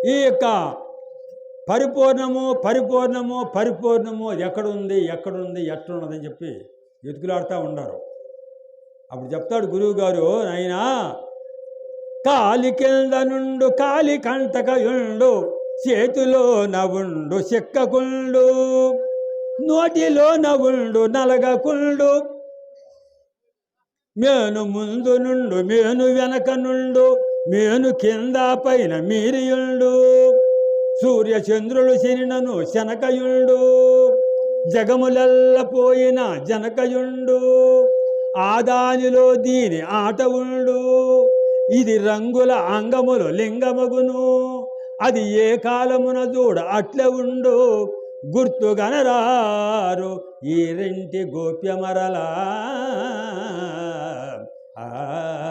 ఈ యొక్క పరిపూర్ణము పరిపూర్ణము పరిపూర్ణము ఎక్కడుంది ఎక్కడుంది ఎట్లున్నదని చెప్పి ఎతుకులాడుతూ ఉండరు అప్పుడు చెప్తాడు గురువు గారు నాయనా కాలి కింద నుండు కాలి కంటకయుండు చేతిలో నవుండు చెక్కకుండు నోటిలో నవుండు నలగకుండు మేను ముందు నుండు మేను వెనక నుండు మేను కింద పైన మీరియుండు. సూర్య చంద్రులు శనినను శనకయుండు. జగములెల్ల పోయిన జనకయుండు. ఆదానిలో దీని ఆట ఉండు. ఇది రంగుల అంగములు లింగమగును. అది ఏ కాలమున చూడ అట్లే ఉండు. గుర్తుగనరారు ఈ రెంటి గోప్యమరలా. ఆ